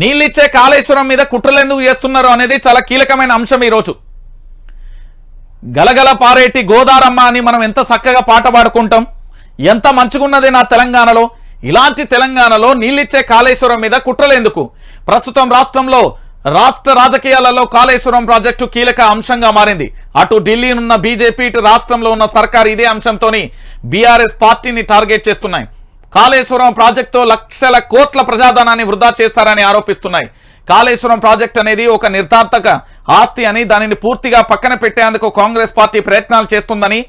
నీళ్ళిచ్చే కాళేశ్వరం మీద కుట్రలు ఎందుకు చేస్తున్నారు అనేది చాలా కీలకమైన అంశం ఈరోజు. గలగల పారేటి గోదారమ్మ అని మనం ఎంత చక్కగా పాట పాడుకుంటాం ఎంత మంచుకున్నది నా తెలంగాణలో ఇలాంటి తెలంగాణలో నీళ్ళిచ్చే కాళేశ్వరం మీద కుట్రలు ఎందుకు? ప్రస్తుతం రాష్ట్రంలో రాష్ట్ర రాజకీయాలలో కాళేశ్వరం ప్రాజెక్టు కీలక అంశంగా మారింది. అటు ఢిల్లీనున్న బీజేపీ ఇటు రాష్ట్రంలో ఉన్న సర్కార్ ఇదే అంశంతోని బీఆర్ఎస్ పార్టీని టార్గెట్ చేస్తున్నాయి. కాళేశ్వరం ప్రాజెక్టుతో లక్షల కోట్ల ప్రజాధనాన్ని వృధా చేస్తారని ఆరోపిస్తున్నాయి. కాళేశ్వరం ప్రాజెక్ట్ అనేది ఒక నిర్ధార్థక ఆస్తి అని దానిని పూర్తిగా పక్కన పెట్టేందుకు కాంగ్రెస్ పార్టీ ప్రయత్నాలు చేస్తుందని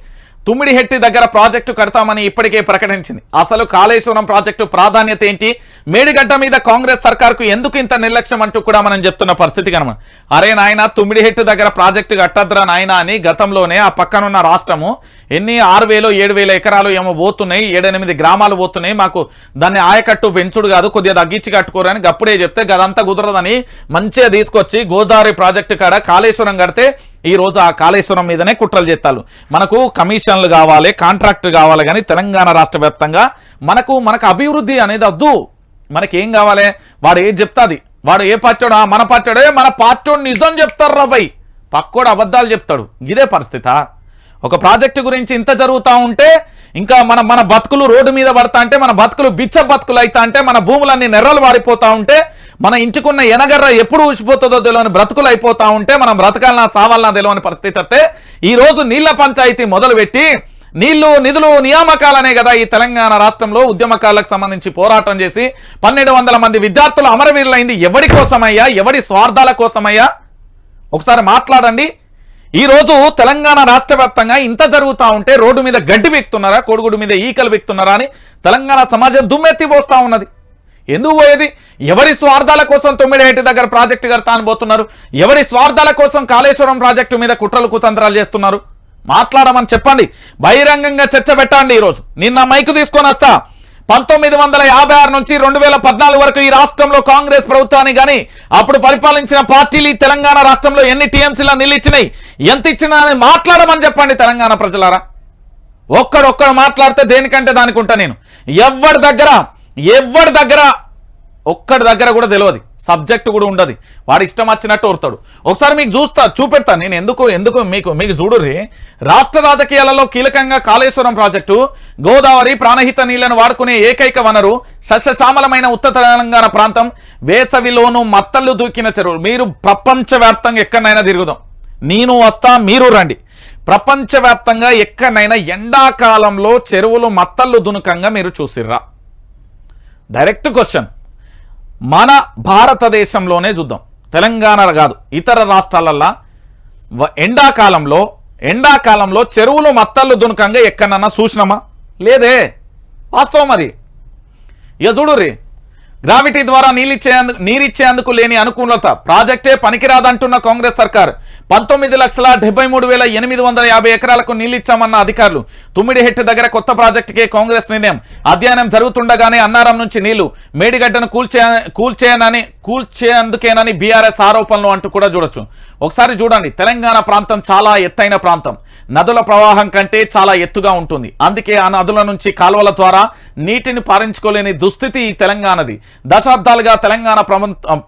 తుమ్మిడిహెట్టి దగ్గర ప్రాజెక్టు కడతామని ఇప్పటికే ప్రకటించింది. అసలు కాళేశ్వరం ప్రాజెక్టు ప్రాధాన్యత ఏంటి? మేడిగడ్డ మీద కాంగ్రెస్ సర్కార్కు ఎందుకు ఇంత నిర్లక్ష్యం అంటూ కూడా మనం చెప్తున్న పరిస్థితి కనుమ. అరే నాయన తుమ్మిడిహెట్టు దగ్గర ప్రాజెక్టు కట్టద్రా నాయన అని గతంలోనే ఆ పక్కనున్న రాష్ట్రము ఎన్ని ఆరు వేలు ఏడు వేల ఎకరాలు ఏమో పోతున్నాయి ఏడెనిమిది గ్రామాలు పోతున్నాయి. మాకు దాన్ని ఆయకట్టు పెంచుడు కాదు కొద్దిగా తగ్గించి కట్టుకోరని గప్పుడే చెప్తే గదంతా కుదరదని మంచిగా తీసుకొచ్చి గోదావరి ప్రాజెక్టు కాడ కాళేశ్వరం కడితే ఈ రోజు ఆ కాళేశ్వరం మీదనే కుట్రలు చేస్తారు. మనకు కమిషన్లు కావాలి కాంట్రాక్ట్ కావాలి కానీ తెలంగాణ రాష్ట్ర వ్యాప్తంగా మనకు మనకు అభివృద్ధి అనేది వద్దు మనకేం కావాలి? వాడు ఏం చెప్తాది? వాడు ఏ పార్టీడా మన పార్టీడే మన పార్టీ నిజం చెప్తారు రాబాయ్ పక్కోడు అబద్ధాలు చెప్తాడు. ఇదే పరిస్థితా. ఒక ప్రాజెక్టు గురించి ఇంత జరుగుతూ ఉంటే ఇంకా మన మన బతుకులు రోడ్డు మీద పడతా అంటే మన బతుకులు బిచ్చ బతుకులు అవుతా అంటే మన భూములన్నీ నెర్రలు వారిపోతా ఉంటే మన ఇంటికున్న ఎనగర్ర ఎప్పుడు ఊసిపోతుందో తెలియని బ్రతుకులు అయిపోతా ఉంటే మనం బ్రతకాలన్నా సావాలన్నా తెలియని పరిస్థితి అయితే ఈరోజు నీళ్ళ పంచాయతీ మొదలుపెట్టి నీళ్ళు నిధులు నియామకాలనే కదా ఈ తెలంగాణ రాష్ట్రంలో ఉద్యమకాలకు సంబంధించి పోరాటం చేసి పన్నెండు వందల మంది విద్యార్థులు అమరవీరులైంది ఎవరి కోసమయ్యా? ఎవరి స్వార్థాల కోసమయ్యా? ఒకసారి మాట్లాడండి. ఈ రోజు తెలంగాణ రాష్ట్ర వ్యాప్తంగా ఇంత జరుగుతూ ఉంటే రోడ్డు మీద గడ్డి వ్యక్తున్నారా కోడిగుడు మీద ఈకలు వ్యక్తున్నారా అని తెలంగాణ సమాజం దుమ్మెత్తిపోస్తా ఉన్నది. ఎందుకు పోయేది? ఎవరి స్వార్థాల కోసం తొమ్మిడేటి దగ్గర ప్రాజెక్టు కడతా అని పోతున్నారు? ఎవరి స్వార్థాల కోసం కాళేశ్వరం ప్రాజెక్టు మీద కుట్రలు కుతంత్రాలు చేస్తున్నారు? మాట్లాడమని చెప్పండి. బహిరంగంగా చర్చ పెట్టండి ఈరోజు. నిన్న మైకు తీసుకొని వస్తా. పంతొమ్మిది వందల యాభై ఆరు నుంచి రెండు వేల పద్నాలుగు వరకు ఈ రాష్ట్రంలో కాంగ్రెస్ ప్రభుత్వాన్ని గాని అప్పుడు పరిపాలించిన పార్టీలు ఈ తెలంగాణ రాష్ట్రంలో ఎన్ని టీఎంసీల నిలిచినాయి? ఎంత ఇచ్చినా అని మాట్లాడమని చెప్పండి తెలంగాణ ప్రజలారా. ఒక్కడొక్కడు మాట్లాడితే దేనికంటే దానికి ఉంటా నేను. ఎవరి దగ్గర ఎవరి దగ్గర ఒక్కడి దగ్గర కూడా తెలియదు సబ్జెక్ట్ కూడా ఉండదు. వాడు ఇష్టం వచ్చినట్టు ఓరుతాడు. ఒకసారి మీకు చూస్తా చూపెడతా. నేను ఎందుకు ఎందుకు మీకు మీకు చూడుర్రి? రాష్ట్ర రాజకీయాలలో కీలకంగా కాళేశ్వరం ప్రాజెక్టు గోదావరి ప్రాణహిత నీళ్ళను వాడుకునే ఏకైక వనరు సస్యశ్యామలమైన ఉత్తర తెలంగాణ ప్రాంతం వేసవిలోను మత్తళ్ళు దూకిన చెరువులు మీరు ప్రపంచవ్యాప్తంగా ఎక్కడైనా తిరుగుదాం. నేను వస్తా మీరు రండి. ప్రపంచవ్యాప్తంగా ఎక్కడైనా ఎండాకాలంలో చెరువులు మత్తళ్ళు దునుకంగా మీరు చూసిర్రా? డైరెక్ట్ క్వశ్చన్ మన భారతదేశంలోనే చూద్దాం. తెలంగాణ కాదు ఇతర రాష్ట్రాలల్లో. ఎండాకాలంలో ఎండాకాలంలో చెరువులు మత్తళ్ళు దునకంగా ఎక్కడన్నా చూసినామా? లేదే. వాస్తవం అది. ఇక చూడుర్రి గ్రావిటీ ద్వారా నీళ్ళిచ్చేందుకు నీరిచ్చేందుకు లేని అనుకూలత ప్రాజెక్టే పనికిరాదంటున్న కాంగ్రెస్ సర్కార్. పంతొమ్మిది లక్షల డెబ్బై మూడు వేల ఎనిమిది వందల యాభై ఎకరాలకు నీళ్ళిచ్చామన్న అధికారులు. తుమ్మిడిహెట్టు దగ్గర కొత్త ప్రాజెక్టుకే కాంగ్రెస్ నిర్ణయం. అధ్యయనం జరుగుతుండగానే అన్నారం నుంచి నీళ్ళు మేడిగడ్డను కూల్చే కూల్చేయనని కూల్చేందుకేనని బీఆర్ఎస్ ఆరోపణలు అంటూ కూడా చూడొచ్చు. ఒకసారి చూడండి తెలంగాణ ప్రాంతం చాలా ఎత్తైన ప్రాంతం. నదుల ప్రవాహం కంటే చాలా ఎత్తుగా ఉంటుంది. అందుకే ఆ నదుల నుంచి కాలువల ద్వారా నీటిని పారించుకోలేని దుస్థితి ఈ తెలంగాణది. దశాబ్దాలుగా తెలంగాణ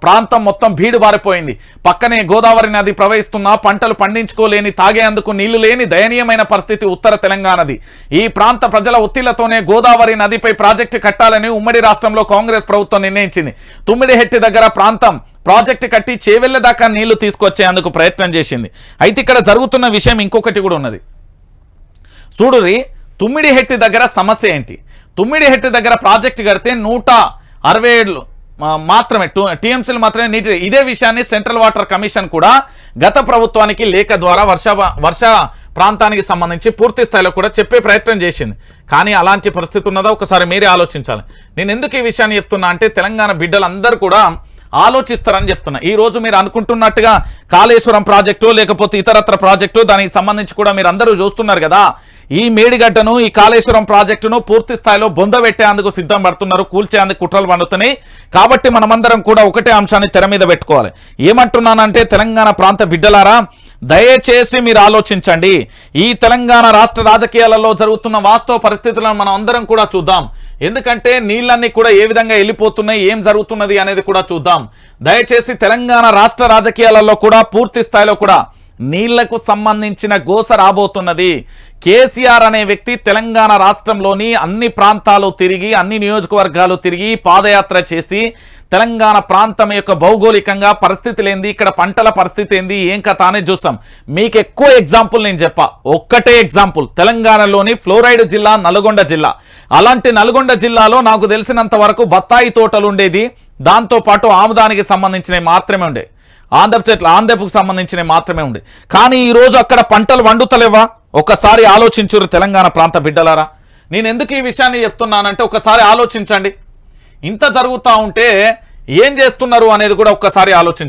ప్రాంతం మొత్తం భీడు బారిపోయింది పక్కనే గోదావరి నది ప్రవహిస్తున్న పంటలు పండించుకోలేని తాగేందుకు నీళ్ళు లేని దయనీయమైన పరిస్థితి ఉత్తర తెలంగాణది. ఈ ప్రాంత ప్రజల ఒత్తిళ్ళతోనే గోదావరి నదిపై ప్రాజెక్టు కట్టాలని ఉమ్మడి రాష్ట్రంలో కాంగ్రెస్ ప్రభుత్వం నిర్ణయించింది. తుమ్మిడిహెట్టి దగ్గర ప్రాంతం ప్రాజెక్టు కట్టి చేవెళ్ళ దాకా నీళ్ళు తీసుకొచ్చేందుకు ప్రయత్నం చేసింది. అయితే ఇక్కడ జరుగుతున్న విషయం ఇంకొకటి కూడా ఉన్నది. చూడురి తుమ్మిడిహెట్టి దగ్గర సమస్య ఏంటి? తుమ్మిడిహెట్టి దగ్గర ప్రాజెక్ట్ కడితే నూట అరవై ఏళ్ళు మాత్రమే టీఎంసీలు మాత్రమే నీటి ఇదే విషయాన్ని సెంట్రల్ వాటర్ కమిషన్ కూడా గత ప్రభుత్వానికి లేఖ ద్వారా వర్ష వర్ష ప్రాంతానికి సంబంధించి పూర్తి స్థాయిలో కూడా చెప్పే ప్రయత్నం చేసింది. కానీ అలాంటి పరిస్థితి ఉన్నదా? ఒకసారి మీరే ఆలోచించాలి. నేను ఎందుకు ఈ విషయాన్ని చెప్తున్నా అంటే తెలంగాణ బిడ్డలందరూ కూడా ఆలోచిస్తారని చెప్తున్నా. ఈ రోజు మీరు అనుకుంటున్నట్టుగా కాళేశ్వరం ప్రాజెక్టు లేకపోతే ఇతరత్ర ప్రాజెక్టు దానికి సంబంధించి కూడా మీరు అందరూ చూస్తున్నారు కదా. ఈ మేడిగడ్డను ఈ కాళేశ్వరం ప్రాజెక్టును పూర్తి స్థాయిలో బొందబెట్టేందుకు సిద్ధం పడుతున్నారు కూల్చేందుకు కుట్రలు పండుతున్నాయి. కాబట్టి మనమందరం కూడా ఒకటే అంశాన్ని తెర మీద పెట్టుకోవాలి. ఏమంటున్నానంటే తెలంగాణ ప్రాంత బిడ్డలారా దయచేసి మీరు ఆలోచించండి. ఈ తెలంగాణ రాష్ట్ర రాజకీయాలలో జరుగుతున్న వాస్తవ పరిస్థితులను మనం అందరం కూడా చూద్దాం. ఎందుకంటే నీళ్ళన్నీ కూడా ఏ విధంగా వెళ్ళిపోతున్నాయి ఏం జరుగుతున్నది అనేది కూడా చూద్దాం. దయచేసి తెలంగాణ రాష్ట్ర రాజకీయాలలో కూడా పూర్తి స్థాయిలో కూడా నీళ్ళకు సంబంధించిన గోస రాబోతున్నది. కేసీఆర్ అనే వ్యక్తి తెలంగాణ రాష్ట్రంలోని అన్ని ప్రాంతాలు తిరిగి అన్ని నియోజకవర్గాలు తిరిగి పాదయాత్ర చేసి తెలంగాణ ప్రాంతం యొక్క భౌగోళికంగా పరిస్థితులు ఏంది ఇక్కడ పంటల పరిస్థితి ఏంది ఏం కథ అనేది చూస్తాం. మీకు ఎక్కువ ఎగ్జాంపుల్ నేను చెప్పా. ఒక్కటే ఎగ్జాంపుల్ తెలంగాణలోని ఫ్లోరైడ్ జిల్లా నల్గొండ జిల్లా. అలాంటి నల్గొండ జిల్లాలో నాకు తెలిసినంత వరకు బత్తాయి తోటలు ఉండేది దాంతో పాటు ఆముదానికి సంబంధించినవి మాత్రమే ఉండే. ఆంధ్ర చెట్లు ఆంధ్రపుకు సంబంధించినవి మాత్రమే ఉండే. కానీ ఈరోజు అక్కడ పంటలు వండుతలేవా? ఒకసారి ఆలోచించురు తెలంగాణ ప్రాంత బిడ్డలారా. నేను ఎందుకు ఈ విషయాన్ని చెప్తున్నానంటే ఒకసారి ఆలోచించండి. ఇంత జరుగుతూ ఉంటే ఏం చేస్తున్నారు అనేది కూడా ఒక్కసారి ఆలోచించండి.